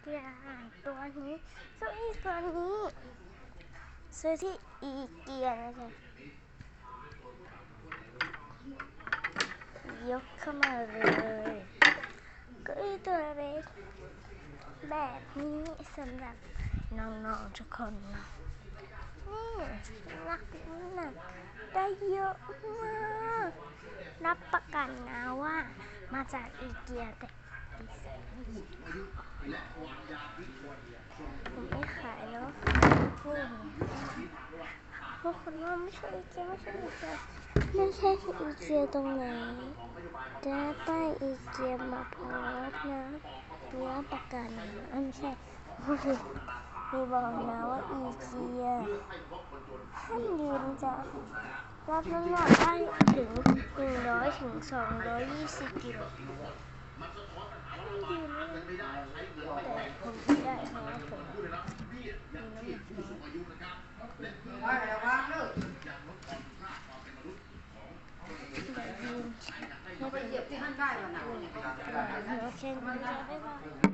เกียตัวนี้ซื้ออีกตัวนี้ ซื้อที่อีเกียนะจ๊ะยกเข้ามาเลยก็อีตัวเล็กแบบนี้สำหรับน้องๆทุกคนนะนี่รักนักได้เยอะมาก รับประกันนะว่ามาจากอีเกียแต่ ผมไม่ขายเนาะนี่พวกคนว่าไม่ใช่อีเกียไม่ใช่เกียไม่ใช่ที่อีเกียตรงไหนจะใต้อีเกียมาโพสต์นะรับประกันอ้ยไม่ใช่พูดผิดมีบอกนะว่าอีเกียให้ยืนจะรับน้ำหนักได้ถึง100ถึง220กิโล เดี๋ยวยืนให้เป็นเหยียบที่ห้างได้วันไหนโอเคบ๊ายบาย